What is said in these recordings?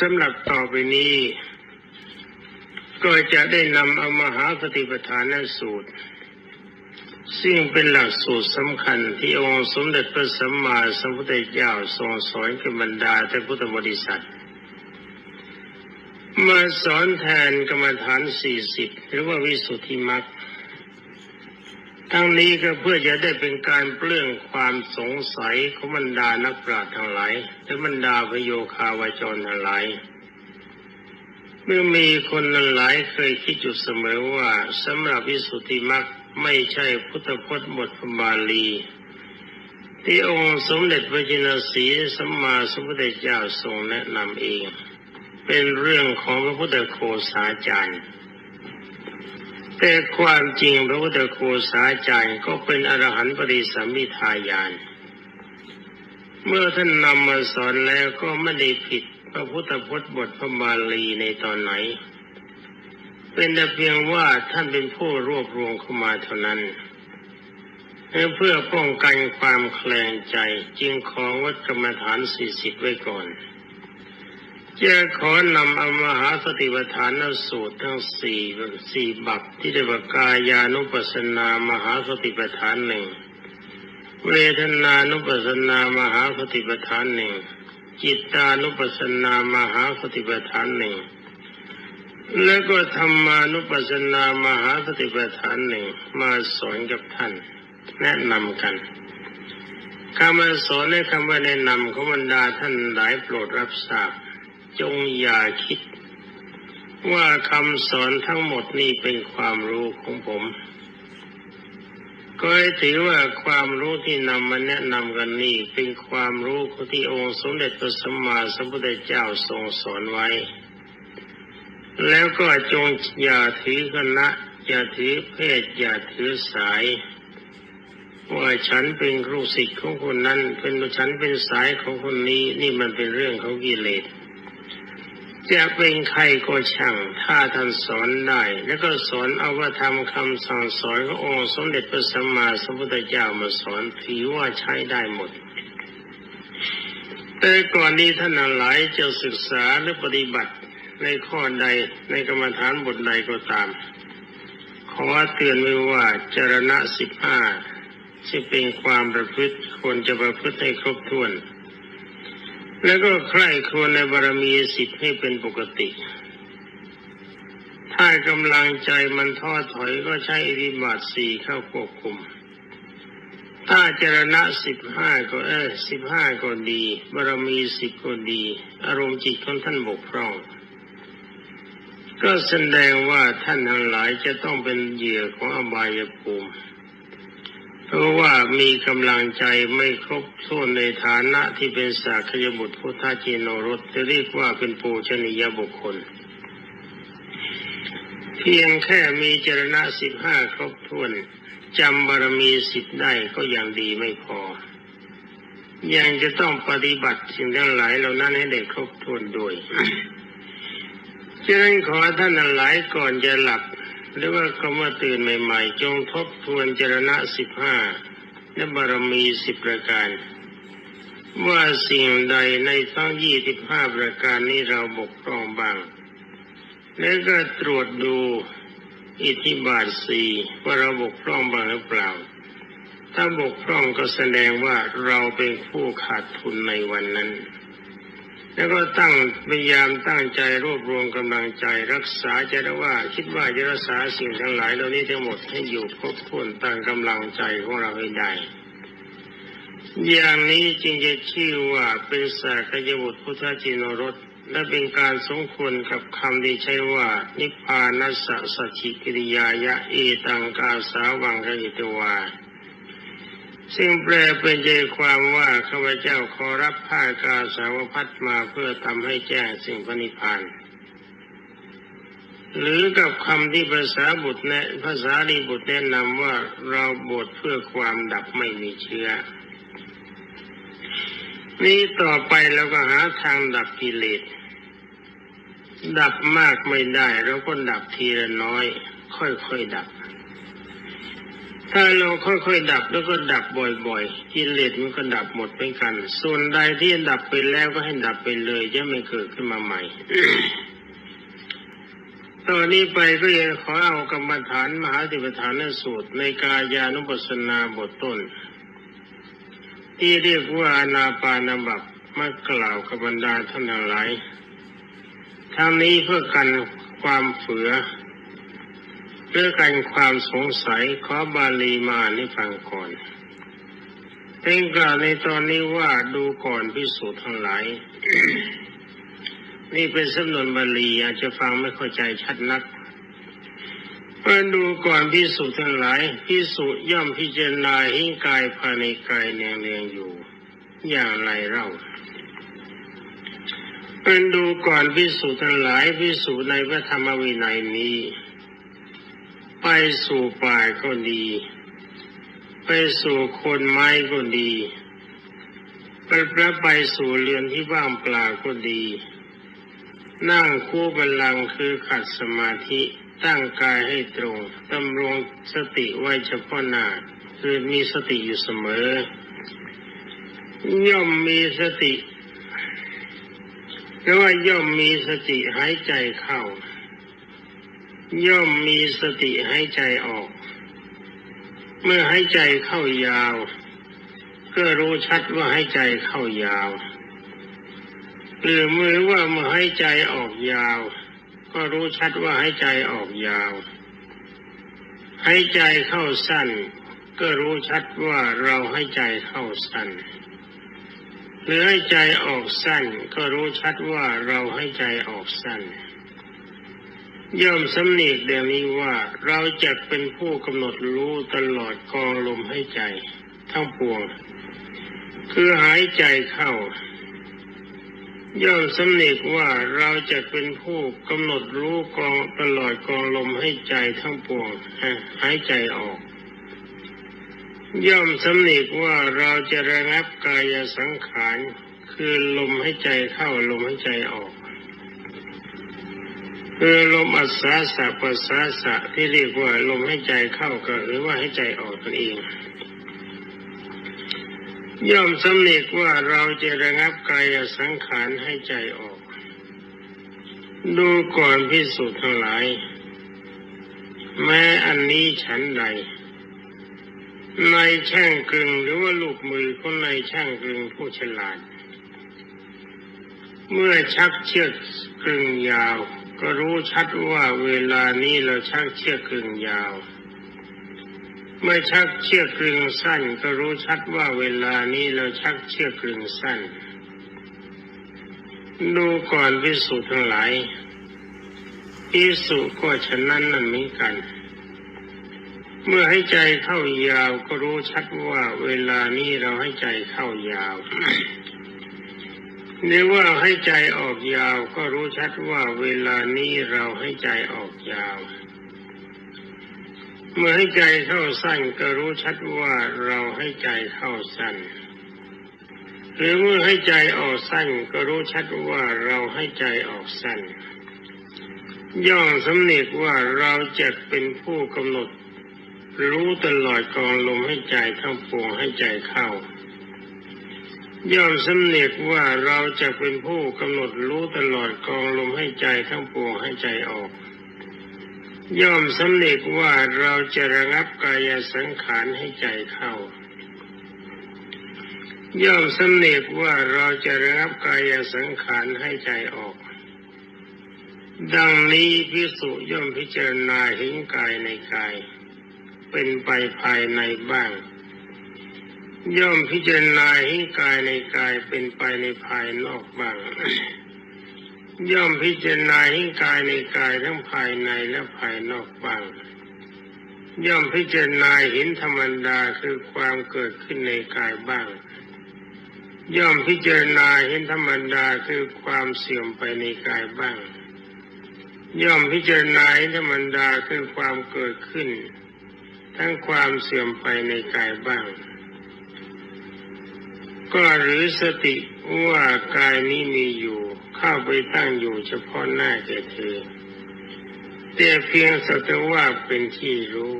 สำหรับต่อไปนี้ ก็จะได้นำเอามหาสติปัฏฐานสูตร ซึ่งเป็นหลักสูตรสำคัญที่องค์สมเด็จพระสัมมาสัมพุทธเจ้าทรงสอนกับบรรดาแต่พุทธบริษัท มาสอนแทนกรรมฐานสี่สิบหรือว่าวิสุทธิมรรค ทั้งนี้ก็เพื่อจะได้เป็นการเปลื้องความสงสัยของบรรดานักปราชญ์ทั้งหลายและบรรดาพโยคาวาจรทั้งหลายเมื่อมีคนนันหลายเคยคิดอยู่เสมอว่าสำหรับวิสุทธิมรรคไม่ใช่พุทธพจน์บทพระบาลี ที่องค์สมเด็จพระจินสีสัมมาสัมพุทธเจ้าทรงแนะนำเอง เป็นเรื่องของพระพุทธโคสาจารย์ แต่ความจริงพระพุทธโคสาจารย์ก็เป็นอรหันต์ปริสัมมิทายาน เมื่อท่านนำมาสอนแล้วก็ไม่ได้ผิดพระพุทธพจน์บทพระบาลีในตอนไหน เป็นแต่เพียงว่าท่านเป็นผู้รวบรวมเข้ามาเท่านั้นเพื่อป้องกันความแคลงใจจึงขอวัดกรรมฐานสี่สิบไว้ก่อน จะขอนำเอามหาสติปัฏฐานสูตรทั้งสี่สี่บัพที่เรียกว่ากายานุปัสสนามหาสติปัฏฐานหนึ่งเวทนานุปัสสนามหาสติปัฏฐานหนึ่งจิตานุปัสสนามหาสติปัฏฐานหนึ่งแล้วก็ธรรมานุปัสสนามหาสติปัฏฐานหนึ่งมาสอนกับท่านแนะนำกันคำสอนและคำว่าแนะนำของบรรดาท่านหลายโปรดรับทราบ จงอย่าคิด ว่าคำสอนทั้งหมดนี้เป็นความรู้ของผมก็ให้ถือว่าความรู้ที่นำมาแนะนำกันนี่เป็นความรู้ที่องค์สมเด็จพระสัมมาสัมพุทธเจ้าทรงสอนไว้ แล้วก็จงอย่าถือคณะอย่าถือเพศอย่าถือสายว่าฉันเป็นครูศิษย์ของคนนั้น เป็นฉันเป็นสายของคนนี้นี่มันเป็นเรื่องของกิเลส จะเป็นใครก็ช่าง ถ้าท่านสอนได้ แล้วก็สอนเอาว่าทำคำสั่งสอนขององค์สมเด็จพระสัมมาสัมพุทธเจ้ามาสอนถือว่าใช้ได้หมด แต่ก่อนนี้ท่านหลายจะศึกษาหรือปฏิบัติในข้อใดในกรรมฐานบทใดก็ตาม ขอเตือนไว้ว่าจรณะสิบห้าที่เป็นความประพฤติควรจะประพฤติให้ครบถ้วน แล้วก็ใคร่ครวญในบารมีสิบให้เป็นปกติ ถ้ากำลังใจมันท้อถอยก็ใช้อิริบาตสี่เข้าควบคุม ถ้าจรณะสิบห้าก็เออสิบห้าก็ดี บารมีสิบก็ดี อารมณ์จิตของท่านบกพร่อง ก็แสดงว่าท่านทั้งหลายจะต้องเป็นเหยื่อของอบายภูมิ เพราะว่ามีกำลังใจไม่ครบถ้วนในฐานะที่เป็นสากยบุตรพุทธเจโนรสจะเรียกว่าเป็นปูชนียบุคคล เพียงแค่มีจรณะสิบห้าครบถ้วนจำบารมีสิบได้ก็ยังดีไม่พอ ยังจะต้องปฏิบัติสิ่งทั้งหลายเหล่านั้นให้ได้ครบถ้วนด้วยฉะนั้นขอท่านหลายก่อนจะหลับ หรือว่าเขามาตื่นใหม่ๆ จงทบทวนจรณะสิบห้าและบารมีสิบประการ ว่าสิ่งใดในทั้งยี่สิบห้าประการนี้เราบกพร่องบ้าง แล้วก็ตรวจดูอิทธิบาทสี่ว่าเราบกพร่องบ้างหรือเปล่า ถ้าบกพร่องก็แสดงว่าเราเป็นผู้ขาดทุนในวันนั้น แล้วก็ตั้งพยายามตั้งใจรวบรวมกำลังใจ รักษาจว่าคิดว่าจะรักษาสิ่งทั้งหลายเหล่านี้ทั้งหมดให้อยู่ครบถ้วนตั้งกำลังใจของเราให้ได้ อย่างนี้จึงจะชื่อว่าเป็นสากยบุตรพุทธจินรสและเป็นการสมควรกับคำที่ใช้ว่า นิพพานัสสะสัจิกิริยายะเอตังกาสาวังกหิตวา ซึ่งแปลเป็นใจความว่าข้าพเจ้าขอรับผ้ากาสาวพัดมาเพื่อทำให้แจ้งสิ่งพระนิพพานหรือกับคำที่ภาษาบุตรแนะภาษาลีบุตรแนะนำว่าเราบวชเพื่อความดับไม่มีเชื้อ นี้ต่อไปเราก็หาทางดับกิเลส ดับมากไม่ได้เราก็ดับทีละน้อย ค่อยๆดับ ถ้าเราค่อยๆดับแล้วก็ดับบ่อยๆกิเลสมันก็ดับหมดเหมือนกัน ส่วนใดที่ดับไปแล้วก็ให้ดับไปเลยจะไม่เกิดขึ้นมาใหม่ตอนนี้ไปก็ยังขอเอากรรมฐานมหาติปฐานสูตร ในกายานุปัสสนาบทต้น ที่เรียกว่าอนาปานบับมากล่าวกับบรรดาท่านทั้งหลายทั้งนี้เพื่อกันความเฝือ เพื่อกันความสงสัยขอบาลีมาอ่านให้ฟังก่อนเป็นกล่าวในตอนนี้ว่าดูก่อนพิสูจน์ทั้งหลาย นี่เป็นสำนวนบาลีอาจจะฟังไม่เข้าใจชัดนักเมื่อดูก่อนพิสูจน์ทั้งหลายพิสูจน์ย่อมพิจารณาหิ้งกายภายในกายเนียงๆอยู่ อย่างไรเล่าเมื่อดูก่อนพิสูจน์ทั้งหลายพิสูจน์ในพระธรรมวินัยนี้ ไปสู่ป่าก็ดี ไปสู่คนไม้ก็ดี ไปพระไปสู่เรือนที่ว่างเปล่าก็ดี นั่งคู่บัลลังคือขัดสมาธิตั้งกายให้ตรงดำรงสติไว้เฉพาะหน้าคือมีสติอยู่เสมอย่อมมีสติหรือว่าย่อมมีสติหายใจเข้า ย่อมมีสติใหายใจออก เมื่อใหายใจเข้ายาวก็รู้ชัดว่าใหายใจเข้ายาว หรือเมื่อว่าเมื่อหายใจออกยาว ก็รู้ชัดว่าใหายใจออกยาว ใหายใจเข้าสั้น ก็รู้ชัดว่าเราใหายใจเข้าสั้นหรือให้ใจออกสั้น ก็รู้ชัดว่าเราให้ใจออกสั้น ย่อมสำเนียกเดียวนี้ว่าเราจะเป็นผู้กำหนดรู้ตลอดกองลมให้ใจทั้งปวง คือหายใจเข้า ย่อมสำเนียกว่าเราจะเป็นผู้กำหนดรู้กองตลอดกองลมให้ใจทั้งปวงหายใจออก ย่อมสำเนียกว่าเราจะระงับกายสังขารคือลมให้ใจเข้าลมให้ใจออก คือลมอัศาสะปัสสาสะที่เรียกว่าลมให้ใจเข้าก็หรือว่าให้ใจออกนั่นเอง ย่อมสำเนีกว่าเราจะระงับกายสังขารให้ใจออก ดูก่อนพิสูจน์ทั้งหลาย แม้อันนี้ฉันใดในช่างกึงหรือว่าลูกมือของในช่างกึงผู้ฉลาด เมื่อชักเชือกกึงยาว ก็รู้ชัดว่าเวลานี้เราชักเชือกกึ่งยาว เมื่อชักเชือกกึ่งสั้น ก็รู้ชัดว่าเวลานี้เราชักเชือกกึ่งสั้น ดูก่อนพิสูจน์ทั้งหลายพิสูจก็ฉะนั้นนั่นเหมือนกัน เมื่อให้ใจเข้ายาวก็รู้ชัดว่าเวลานี้เราให้ใจเข้ายาว หรือว่าให้ใจออกยาว ก็รู้ชัดว่าเวลานี้เราให้ใจออกยาว เมื่อให้ใจเข้าสั้นก็รู้ชัดว่าเราให้ใจเข้าสั้น หรือเมื่อให้ใจออกสั้นก็รู้ชัดว่าเราให้ใจออกสั้น ย่อมสำเนียกว่าเราจะเป็นผู้กำหนด รู้ตลอดกองลมให้ใจทั้งปวงให้ใจเข้า ย่อมสำเนียกว่าเราจะเป็นผู้กำหนดรู้ตลอดกองลมให้ใจทั้งปวงให้ใจออก ย่อมสำเนียกว่าเราจะระงับกายสังขารให้ใจเข้า ย่อมสำเนียกว่าเราจะระงับกายสังขารให้ใจออก ดังนี้พิสุย่อมพิจารณาเห็นกายในกาย เป็นไปภายในบ้าง ย่อมพิจารณาเห็นกายในกายเป็นไปในภายนอกบ้าง ย่อมพิจารณาเห็นกายในกายทั้งภายในและภายนอกบ้าง ย่อมพิจารณาเห็นธรรมดาคือความเกิดขึ้นในกายบ้าง ย่อมพิจารณาเห็นธรรมดาคือความเสื่อมไปในกายบ้าง ย่อมพิจารณาเห็นธรรมดาคือความเกิดขึ้น ทั้งความเสื่อมไปในกายบ้าง ก็หรือสติว่ากายนี้มีอยู่ เข้าไปตั้งอยู่เฉพาะหน้าแก่เธอแต่เพียงสัตว่าเป็นที่รู้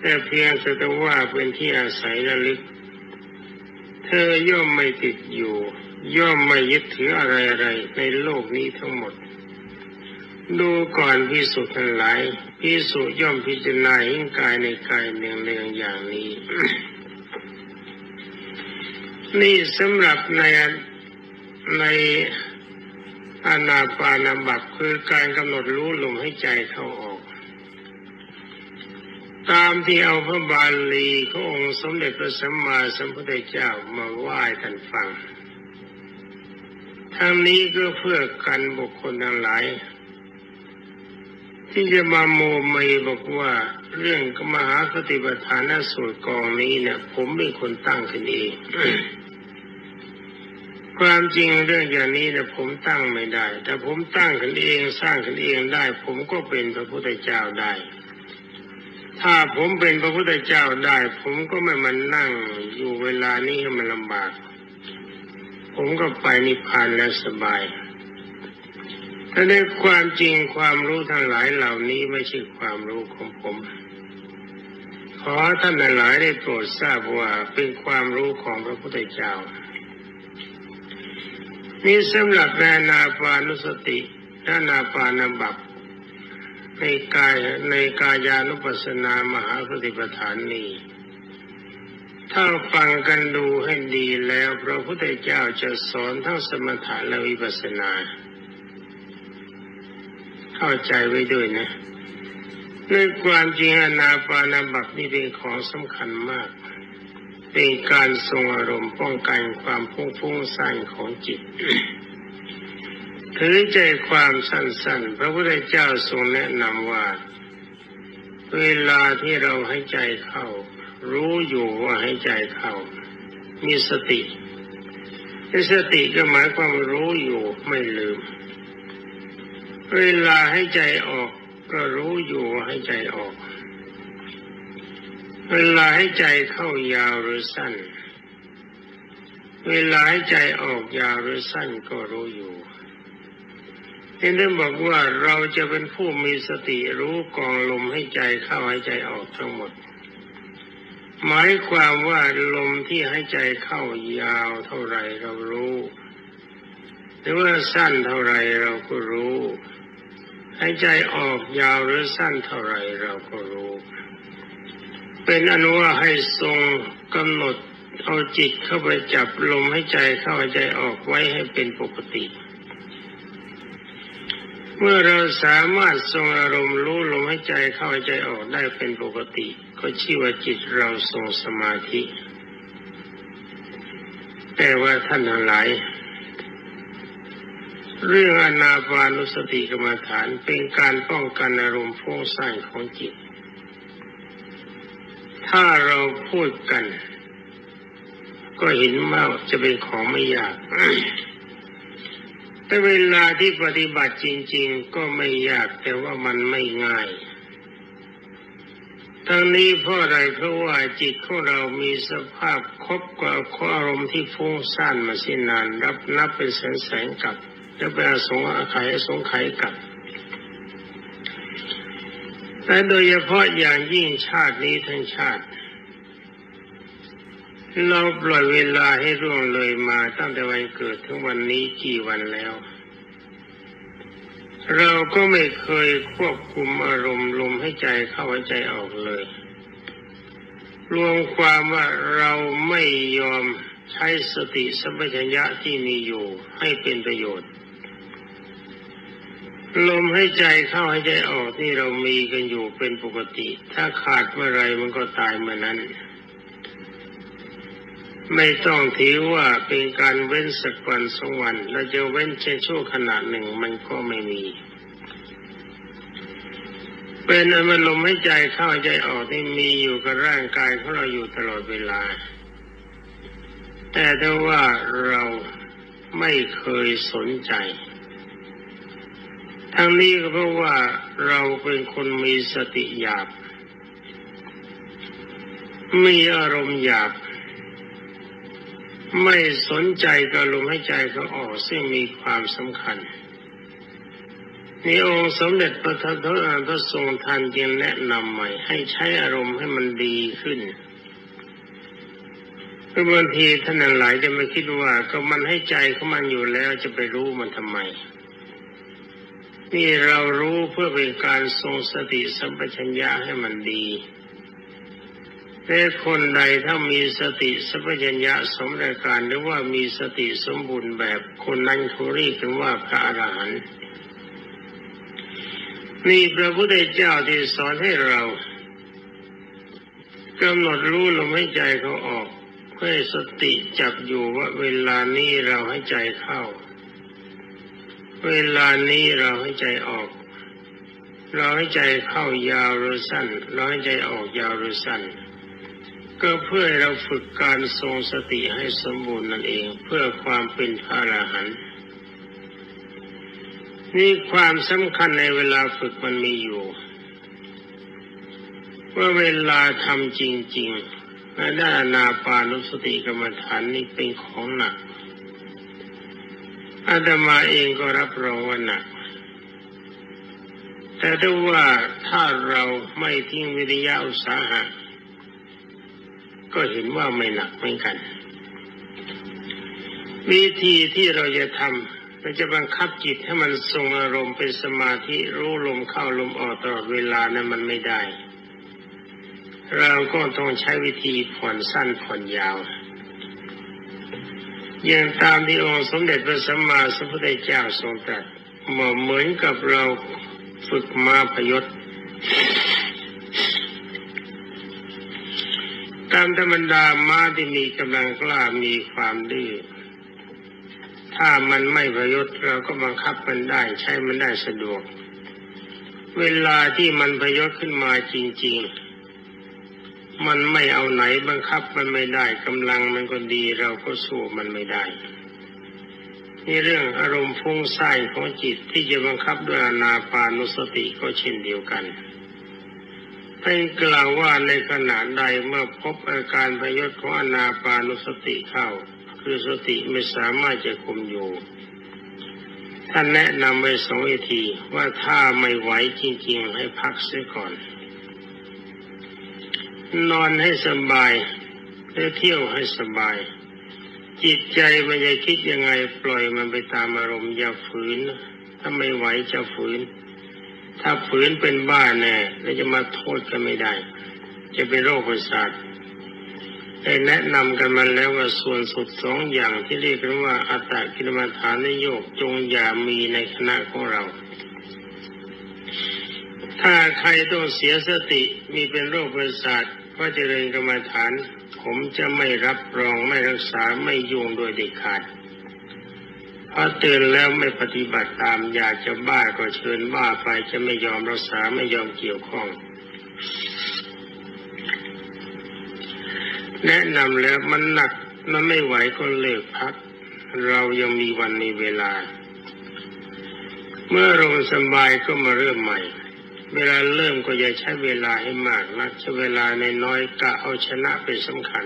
แต่เพียงสัตว่าเป็นที่อาศัยระลึก เธอย่อมไม่ติดอยู่ ย่อมไม่ยึดถืออะไรอะไรๆในโลกนี้ทั้งหมด ดูก่อนพิสุทั้งหลายพิสุย่อมพิจารณาเห็นกายในกายเนืองเนืองๆอย่างนี้ นี่สำหรับในในอานาปานาบัตคือการกำหนดรู้ลมให้ใจเข้าออก ตามที่เอาพระบาลีขององค์สมเด็จพระสัมมาสัมพุทธเจ้ามาไหว้ท่านฟัง ทั้งนี้ก็เพื่อกันบุคคลทั้งหลาย ที่จะมาโมเมบอกว่าเรื่องมหาปฏิปทานสูตรกองนี้เนี่ยผมเป็นคนตั้งขึ้นเอง ความจริงเรื่องอย่างนี้เนี่ยผมตั้งไม่ได้ แต่ผมตั้งขึ้นเองสร้างขึ้นเองได้ ผมก็เป็นพระพุทธเจ้าได้ ถ้าผมเป็นพระพุทธเจ้าได้ ผมก็ไม่มานั่งอยู่เวลานี้ให้มันลำบาก ผมก็ไปนิพพานแล้วสบายแต่ในความจริงความรู้ทั้งหลายเหล่านี้ไม่ใช่ความรู้ของผมขอท่านหลายได้โปรดทราบว่าเป็นความรู้ของพระพุทธเจ้า นี่สำหรับนานาปานุสตินานาปานาบับในกายในกายานุปัสสนามหาสติปัฏฐานนี้ถ้าฟังกันดูให้ดีแล้ว พระพุทธเจ้าจะสอนทั้งสมถะและวิปัสสนา เข้าใจไว้ด้วยนะในความจริงอนาปานาบับนี่เป็นของสำคัญมาก เป็นการทรงอารมณ์ป้องกันความพุ่งฟุ้งซ่านของจิตถือใจความสั้นๆ พระพุทธเจ้าทรงแนะนำว่า เวลาที่เราให้ใจเข้า รู้อยู่ว่าให้ใจเข้า มีสติในสติก็หมายความรู้อยู่ไม่ลืม เวลาให้ใจออก ก็รู้อยู่ว่าให้ใจออก เวลาให้ใจเข้ายาวหรือสั้น เวลาให้ใจออกยาวหรือสั้นก็รู้อยู่ที่ได้บอกว่าเราจะเป็นผู้มีสติรู้กองลมให้ใจเข้าให้ใจออกทั้งหมด หมายความว่าลมที่ให้ใจเข้ายาวเท่าไรเรารู้หรือว่าสั้นเท่าไรเราก็รู้ ให้ใจออกยาวหรือสั้นเท่าไรเราก็รู้ เป็นอนุว่าให้ทรงกำหนดเอาจิตเข้าไปจับลมให้ใจเข้าใจออกไว้ให้เป็นปกติ เมื่อเราสามารถทรงอารมณ์รู้ลมให้ใจเข้าใจออกได้เป็นปกติ ก็ชื่อว่าจิตเราทรงสมาธิ แต่ว่าท่านทั้งหลายเรื่องอนาปานุสติกรรมฐานเป็นการป้องกันอารมณ์ฟุ้งซ่านของจิต ถ้าเราพูดกัน ก็เห็นว่าจะเป็นของไม่ยากแต่เวลาที่ปฏิบัติจริง ๆ ก็ไม่ยากแต่ว่ามันไม่ง่ายทั้งนี้เพราะอะไรเพราะว่าจิตของเรามีสภาพครบกว่าออารมณ์ที่ฟุ้งซ่านมาสินานรับนับเป็นแสนแสนๆกับจะเป็นสงอาไขสงไขกับ แต่โดยเฉพาะอย่างยิ่งชาตินี้ทั้งชาติ เราปล่อยเวลาให้ร่วงเลยมาตั้งแต่วันเกิดถึงวันนี้กี่วันแล้ว เราก็ไม่เคยควบคุมอารมณ์ลมให้ใจเข้าใใจออกเลย รวมความว่าเราไม่ยอมใช้สติสัมปชัญญะที่มีอยู่ให้เป็นประโยชน์ ลมให้ใจเข้าให้ใจออกที่เรามีกันอยู่เป็นปกติ ถ้าขาดเมื่อไรมันก็ตายเมื่อนั้น ไม่ต้องถือว่าเป็นการเว้นสักวันสองวันแล้วจะเว้นแค่ชั่วขณะหนึ่งมันก็ไม่มี เป็นอารมณ์ให้ใจเข้าใจออกที่มีอยู่กับร่างกายของเราอยู่ตลอดเวลา แต่ถ้าว่าเราไม่เคยสนใจ ทั้งนี้ก็เพราะว่าเราเป็นคนมีสติหยาบ มีอารมณ์หยาบ ไม่สนใจกับลมให้ใจเขาออกซึ่งมีความสำคัญนี่องค์สมเด็จพระทัตพระทรงทันจึงแนะนำใหม่ ให้ใช้อารมณ์ให้มันดีขึ้นเพราะบางทีท่านหลายจะไม่คิดว่าก็มันให้ใจเของมันอยู่แล้วจะไปรู้มันทำไม นี่เรารู้เพื่อเป็นการทรงสติสัมปชัญญะให้มันดีแต่คนใดถ้ามีสติสัมปชัญญะสมรายการหรือว่ามีสติสมบูรณ์แบบคนนั้นเขาเรียกกันว่าพระอรหันต์นี่พระพุทธเจ้าที่สอนให้เรากำหนดรู้ลมหายใจเขาออกเพื่อสติจับอยู่ว่าเวลานี้เราให้ใจเข้า เวลานี้เราให้ใจออก เราให้ใจเข้ายาวหรือสั้น เราให้ใจออกยาวหรือสั้น ก็เพื่อเราฝึกการทรงสติให้สมบูรณ์นั่นเอง เพื่อความเป็นพระอรหันต์นี่ความสำคัญในเวลาฝึกมันมีอยู่ว่าเวลาทำจริงๆในด้านนาปานุสติกรรมฐานนี่เป็นของหนัก อาตมาเองก็รับรองว่าหนัก แต่ถ้าว่าถ้าเราไม่ทิ้งวิริยะอุตสาหะ ก็เห็นว่าไม่หนักเหมือนกัน วิธีที่เราจะทำเราจะบังคับจิตให้มันทรงอารมณ์เป็นสมาธิรู้ลมเข้าลมออกตลอดเวลานั้นมันไม่ได้ เราก็ต้องใช้วิธีผ่อนสั้นผ่อนยาว อย่างตามที่องค์สมเด็จพระสัมมาสัมพุทธเจ้าทรงตรัสเหมือนกับเราฝึกมาพยศตามธรรมดาม้าที่มีกำลังกล้ามีความดื้อถ้ามันไม่พยศเราก็บังคับมันได้ใช้มันได้สะดวก เวลาที่มันพยศขึ้นมาจริง ๆ มันไม่เอาไหนบังคับมันไม่ได้กำลังมันก็ดีเราก็สู้มันไม่ได้นี่เรื่องอารมณ์ฟุ้งซ่านของจิตที่จะบังคับด้วยอนาปานุสติก็เช่นเดียวกันเป็นกล่าวว่าในขณะใดเมื่อพบอาการพยศของอนาปานุสติเข้า คือสติไม่สามารถจะคุมอยู่ ท่านแนะนำไว้สองวิธีว่าถ้าไม่ไหวจริง ๆ ให้พักเสียก่อน นอนให้สบายหรือเที่ยวให้สบาย จิตใจมันจะคิดยังไงปล่อยมันไปตามอารมณ์อย่าฝืน ถ้าไม่ไหวจะฝืน ถ้าฝืนเป็นบ้าแน่แล้วจะมาโทษกันไม่ได้ จะเป็นโรคประสาทได้แนะนำกันมาแล้วว่าส่วนสุดสองอย่างที่เรียกกันว่าอัตตกิลมัฐานนโยกจงอย่ามีในคณะของเรา ถ้าใครต้องเสียสติมีเป็นโรคประสาท ราะเจริญกรรมฐาน ผมจะไม่รับรองไม่รักษาไม่ยุ่งโดยเด็ดขาดพอตื่นแล้วไม่ปฏิบัติตามอยากจะบ้าก็เชิญบ้าไปจะไม่ยอมรักษาไม่ยอมเกี่ยวข้อง แนะนำแล้วมันหนักมันไม่ไหวก็เลิกพัก เรายังมีวันมีเวลา เมื่อลงสบายก็มาเริ่มใหม่ เวลาเริ่มก็อย่าใช้เวลาให้มากนักใช้เวลาในน้อยกะเอาชนะเป็นสำคัญ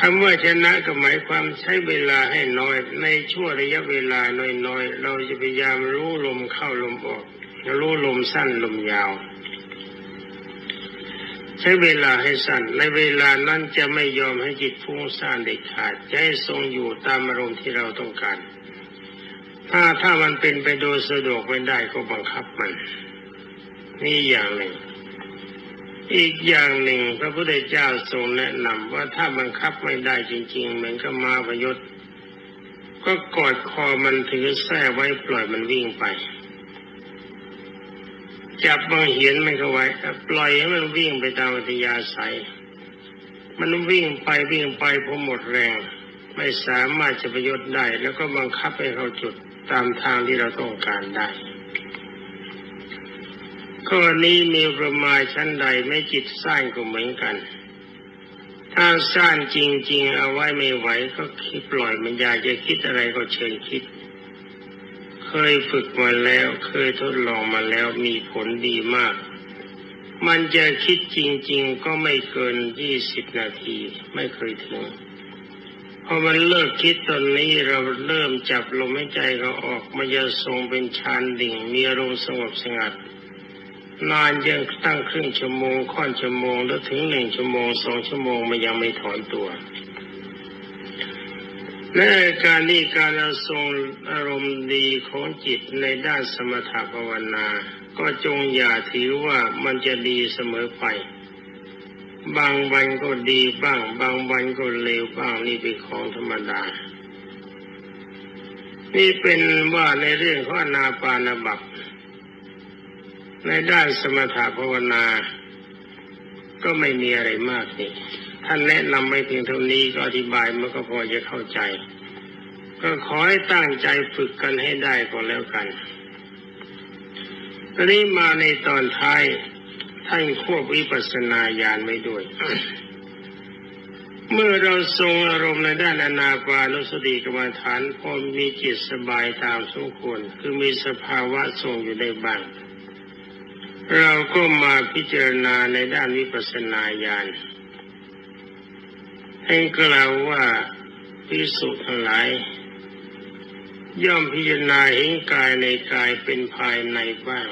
คำว่าชนะก็หมายความใช้เวลาให้น้อย ในช่วงระยะเวลาน้อยๆ เราจะพยายามรู้ลมเข้าลมออก รู้ลมสั้นลมยาว ใช้เวลาให้สั้น ในเวลานั้นจะไม่ยอมให้จิตฟุ้งซ่านเด็ดขาดจะให้ทรงอยู่ตามอารมณ์ที่เราต้องการ ถ้าถ้ามันเป็นไปโดยสะดวกไม่ได้ก็บังคับมัน นี่อย่างหนึ่ง อีกอย่างหนึ่ง พระพุทธเจ้าทรงแนะนำว่าถ้าบังคับไม่ได้จริง ๆ เหมือนกับมาพยศก็กอดคอมันถือแส้ไว้ปล่อยมันวิ่งไป จับบังเหียนมันเข้าไว้ปล่อยให้มันวิ่งไปตามอัธยาศัย มันวิ่งไปวิ่งไปพอหมดแรง ไม่สามารถจะประโยชน์ได้ แล้วก็บังคับให้เขาจุด ตามทางที่เราต้องการได้ข้อนี้มีประมาณชั้นใดไม่จิตสร้างก็เหมือนกัน ถ้าสร้างจริง ๆ เอาไว้ไม่ไหวก็คิดปล่อยมันอยากจะคิดอะไรก็เชิญคิด เคยฝึกมาแล้ว เคยทดลองมาแล้วมีผลดีมาก มันจะคิดจริง ๆ ก็ไม่เกินยี่สิบนาทีไม่เคยถึง พอมันเลิกคิดตอนนี้เราเริ่มจับลมหายใจเขาออกมันจะทรงเป็นฌานดิ่ง มีอารมณ์สงบสงัด นานยังตั้งครึ่งชั่วโมงค่อนชั่วโมงแล้วถึงหนึ่งชั่วโมงสองชั่วโมงมันยังไม่ถอนตัวและการนี้การาทรงอารมณ์ดีของจิตในด้านสมถภาวนา ก็จงอย่าถือว่ามันจะดีเสมอไป บางวันก็ดีบ้าง บางวันก็เลวบ้างนี่เป็นของธรรมดา นี่เป็นว่าในเรื่องของอนาปานบัพในด้านสมถภาวนา ก็ไม่มีอะไรมากนี่ท่านแนะนำไปเพียงเท่านี้ก็อธิบายมันก็พอจะเข้าใจ ก็ขอให้ตั้งใจฝึกกันให้ได้ก็แล้วกันตอนนี้มาในตอนท้าย ท่านควบวิปัสนาญาณไว้ด้วย เมื่อเราทรงอารมณ์ในด้านอนาปานุสติกรรมฐานพอมีจิตสบายตามสมควรคือมีสภาวะทรงอยู่ได้บ้าง เราก็มาพิจารณาในด้านวิปัสสนาญาณให้กล่าวว่าพิสุทั้งหลายย่อมพิจารณาเห็นกายในกายเป็นภายในบ้าง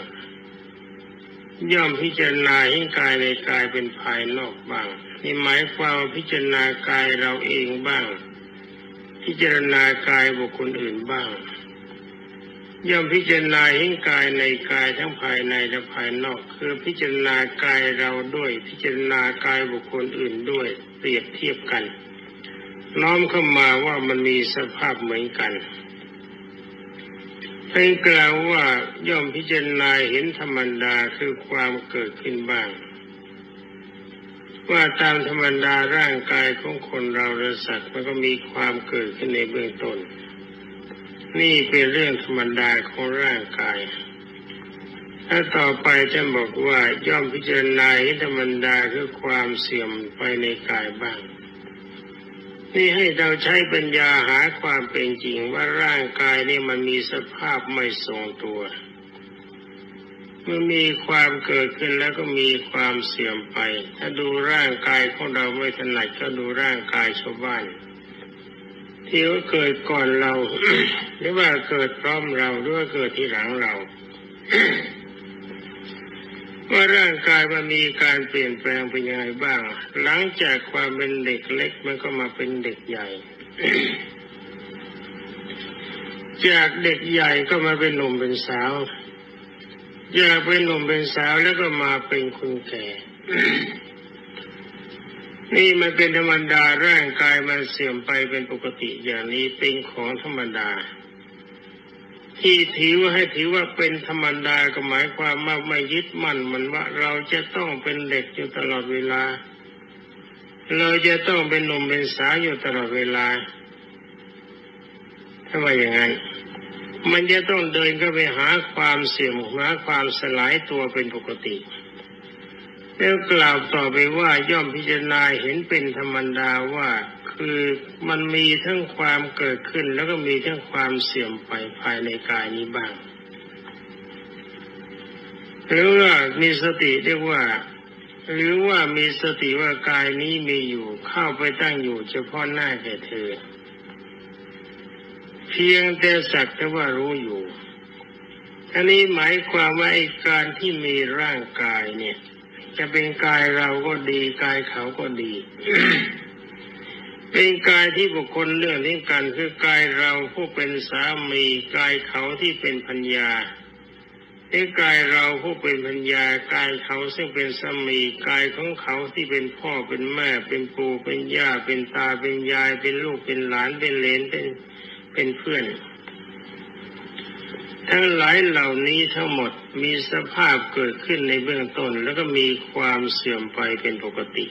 ย่อมพิจารณาเห็นกายในกายเป็นภายนอกบ้างนี่หมายความว่าพิจารณากายเราเองบ้าง พิจารณากายบุคคลอื่นบ้าง ย่อมพิจารณาเห็นกายในกายทั้งภายในและภายนอก คือพิจารณากายเราด้วย พิจารณากายบุคคลอื่นด้วย เปรียบเทียบกัน น้อมเข้ามาว่ามันมีสภาพเหมือนกัน ให้กล่าวว่าย่อมพิจารณาเห็นธรรมดาคือความเกิดขึ้นบ้าง ว่าตามธรรมดาร่างกายของคนเราและสัตว์มันก็มีความเกิดขึ้นในเบื้องต้น นี่เป็นเรื่องธรรมดาของร่างกายถ้าต่อไปจะบอกว่าย่อมพิจารณาเห็นธรรมดาคือความเสื่อมไปในกายบ้าง นี่ให้เราใช้ปัญญาหาความเป็นจริงว่าร่างกายนี่มันมีสภาพไม่ทรงตัว มันมีความเกิดขึ้นแล้วก็มีความเสื่อมไป ถ้าดูร่างกายของเราไม่ถนัดก็ดูร่างกายชาวบ้านที่ว่าเกิดก่อนเรา หรือว่าเกิดพร้อมเราหรือว่าเกิดที่หลังเรา ว่าร่างกายมันมีการเปลี่ยนแปลงเป็นยังไงบ้าง หลังจากความเป็นเด็กเล็กมันก็มาเป็นเด็กใหญ่ จากเด็กใหญ่ก็มาเป็นหนุ่มเป็นสาวจากเป็นหนุ่มเป็นสาวแล้วก็มาเป็นคนแก่ นี่มันเป็นธรรมดาร่างกายมันเสื่อมไปเป็นปกติอย่างนี้เป็นของธรรมดา ที่ถือว่าให้ถือว่าเป็นธรรมดาก็หมายความว่าไม่ยึดมั่นมันว่าเราจะต้องเป็นเด็กอยู่ตลอดเวลา เราจะต้องเป็นหนุ่มเป็นสาวอยู่ตลอดเวลาถ้าว่าอย่างนั้นมันจะต้องเดินก็ไปหาความเสื่อมหาความสลายตัวเป็นปกติ แล้วกล่าวต่อไปว่าย่อมพิจารณาเห็นเป็นธรรมดาว่า คือมันมีทั้งความเกิดขึ้น แล้วก็มีทั้งความเสื่อมไปภายในกายนี้บ้าง หรือว่ามีสติเรียกว่า หรือว่ามีสติว่ากายนี้มีอยู่เข้าไปตั้งอยู่ เฉพาะหน้าแก่เธอ เพียงแต่สักแต่ว่ารู้อยู่อันนี้หมายความว่าไอ้การที่มีร่างกายเนี่ย จะเป็นกายเราก็ดีกายเขาก็ดี เป็นกายที่บุคคลเรื่องนี้กันคือกายเราผู้เป็นสามีกายเขาที่เป็นพัญญาไอ้กายเราผู้เป็นพัญญากายเขาซึ่งเป็นสามีกายของเขาที่เป็นพ่อเป็นแม่เป็นปู่เป็นย่าเป็นตาเป็นยายเป็นลูกเป็นหลานเป็นเลนเป็นเป็นเพื่อน ทั้งหลายเหล่านี้ทั้งหมดมีสภาพเกิดขึ้นในเบื้องต้น แล้วก็มีความเสื่อมไปเป็นปกติ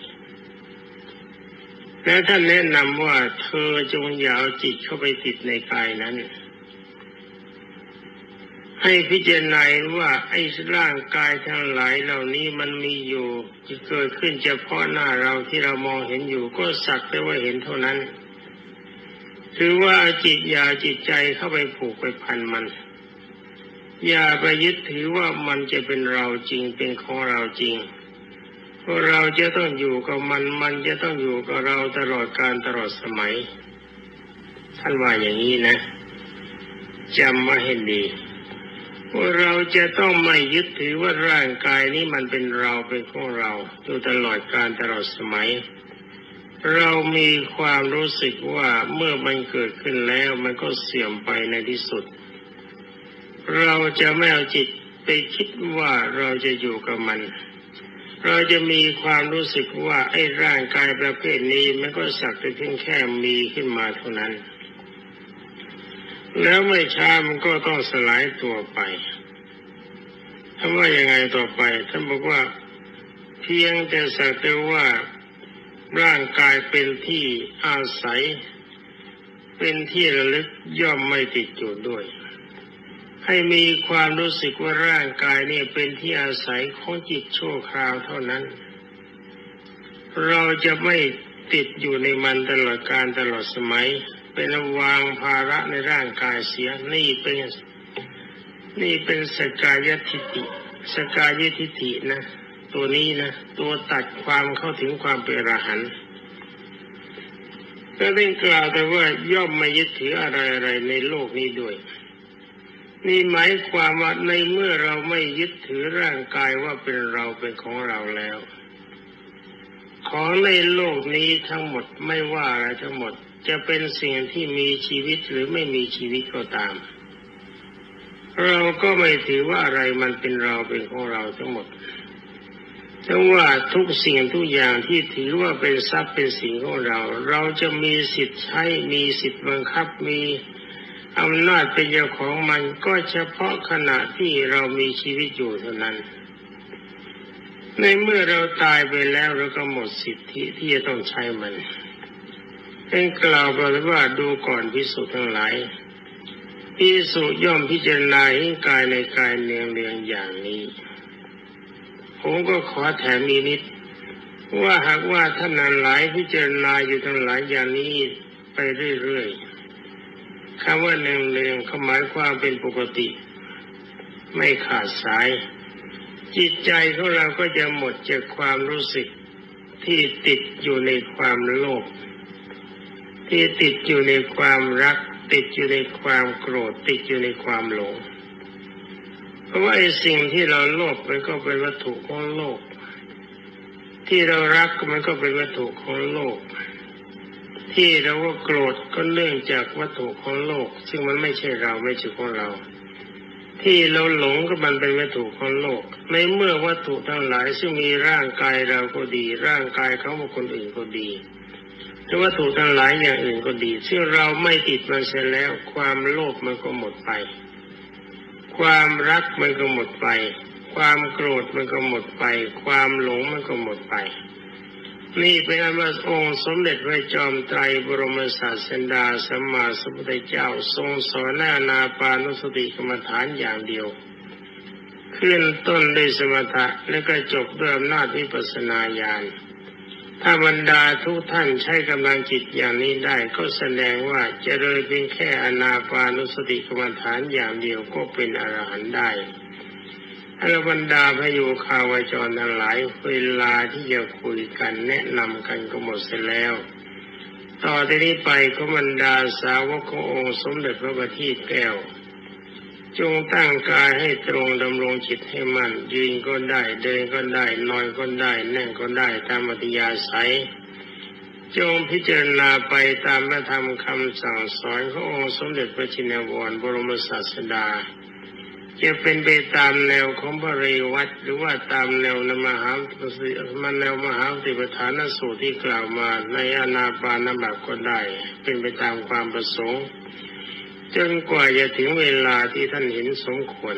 และท่านแนะนำว่าเธอจงอย่าเอาจิตเข้าไปติดในกายนั้น ให้พิจารณาว่าไอ้ร่างกายทั้งหลายเหล่านี้มันมีอยู่ที่เกิดขึ้นเฉพาะหน้าเราที่เรามองเห็นอยู่ก็สักแต่ว่าเห็นเท่านั้น คือว่าจิตอย่าจิตใจเข้าไปผูกไปพันมัน อย่าไปยึดถือว่ามันจะเป็นเราจริงเป็นของเราจริง เพราเราจะต้องอยู่กับมัน มันจะต้องอยู่กับเราตลอดการตลอดสมัย ท่านว่าอย่างนี้นะจำมาให้ดีว่าเราจะต้องไม่ยึดถือว่าร่างกายนี้มันเป็นเราเป็นของเราอยู่ตลอดการตลอดสมัย เรามีความรู้สึกว่าเมื่อมันเกิดขึ้นแล้วมันก็เสื่อมไปในที่สุด เราจะไม่เอาจิตไปคิดว่าเราจะอยู่กับมัน เราจะมีความรู้สึกว่าไอ้ร่างกายประเภทนี้มันก็สักแต่เพียงแค่มีขึ้นมาเท่านั้น แล้วไม่ช้ามันก็ต้องสลายตัวไปท่านว่ายังไงต่อไปท่านบอกว่าเพียงแต่สักแต่ว่าร่างกายเป็นที่อาศัย เป็นที่ระลึกย่อมไม่ติดอยู่ด้วย ให้มีความรู้สึกว่าร่างกายเนี่ยเป็นที่อาศัยของจิตชั่วคราวเท่านั้น เราจะไม่ติดอยู่ในมันตลอดการตลอดสมัย เป็นวางภาระในร่างกายเสียนี่เป็นนี่เป็นสกายทิฏฐิสกายทิฏฐินะ ตัวนี้นะ ตัวตัดความเข้าถึงความเป็นอรหันต์ก็ได้กล่าวแต่ว่าย่อมไม่ยึดถืออะไรอะไรในโลกนี้ด้วย นี่หมายความว่าในเมื่อเราไม่ยึดถือร่างกายว่าเป็นเราเป็นของเราแล้ว ของในโลกนี้ทั้งหมดไม่ว่าอะไรทั้งหมด จะเป็นสิ่งที่มีชีวิตหรือไม่มีชีวิตก็ตาม เราก็ไม่ถือว่าอะไรมันเป็นเราเป็นของเราทั้งหมดทั้งว่าทุกสิ่งทุกอย่างที่ถือว่าเป็นทรัพย์เป็นสิ่งของเรา เราจะมีสิทธิ์ใช้มีสิทธิ์บังคับมี อำนาจเป็นเจ้าของมันก็เฉพาะขณะที่เรามีชีวิตอยู่เท่านั้น ในเมื่อเราตายไปแล้วเราก็หมดสิทธิที่จะต้องใช้มันเป็นกล่าวไปว่าดูก่อนพิสุทั้งหลายพิสุย่อมพิจารณาให้กายในกายเนืองเนืองอย่างนี้ ผมก็ขอแถมอีนิด ว่าหากว่าท่านนั้นหลายพิจารณาอยู่ทั้งหลายอย่างนี้ไปเรื่อยๆ คำว่าเนืองเนืองเขาหมายความเป็นปกติ ไม่ขาดสาย จิตใจของเราก็จะหมดจากความรู้สึกที่ติดอยู่ในความโลภที่ติดอยู่ในความรัก ติดอยู่ในความโกรธ ติดอยู่ในความหลง เพราะว่าไอ้สิ่งที่เราโลภมันก็เป็นวัตถุของโลก ที่เรารักมันก็เป็นวัตถุของโลก ที่เราว่าโกรธก็เนื่องจากวัตถุของโลก ซึ่งมันไม่ใช่เราไม่ใช่ของเรา ที่เราหลงก็มันเป็นวัตถุของโลก ในเมื่อวัตถุทั้งหลายซึ่งมีร่างกายเราก็ดี ร่างกายเขาบุคคลอื่นก็ดีหรือวัตถุทั้งหลายอย่างอื่นก็ดี ซึ่งเราไม่ติดมันเสียแล้ว ความโลภมันก็หมดไป ความรักมันก็หมดไป ความโกรธมันก็หมดไป ความหลงมันก็หมดไป นี่เป็นอันว่าองค์สมเด็จพระจอมไตรบรมศาสดาสัมมาสัมพุทธเจ้าทรงสอนนานาปานุสติกรรมฐานอย่างเดียว ขึ้นต้นด้วยสมถะแล้วก็จบด้วยอำนาจวิปัสนาญาณถ้าบรรดาทุกท่านใช้กำลังจิตอย่างนี้ได้ก็แสดงว่าจะเลยเพียงแค่อนาปานุสติกรรมฐานอย่างเดียวก็เป็นอรหันต์ได้ อรบรรดาพระโยคาวจรทั้งหลาย เวลาที่จะคุยกันแนะนำกันก็หมดเสร็จแล้ว ต่อจากนี้ไปก็บรรดาสาวกขององค์สมเด็จพระบัณฑิตแก้ว จงตั้งกายให้ตรงดำรงจิตให้มั่นยืนก็ได้เดินก็ได้นอนก็ได้ นั่งก็ได้ตามอัธยาศัย จงพิจารณาไปตามพระธรรมคำสั่งสอนขององค์สมเด็จพระชินวรบรมศาสดา จะเป็นไปตามแนวของพระเรวัตหรือว่าตามแนวนมหามันแนวมหาสิปฐานสูตรที่กล่าวมาในอนาปานบัพก็ได้ เป็นไปตามความประสงค์ จนกว่าจะถึงเวลาที่ท่านเห็นสมควร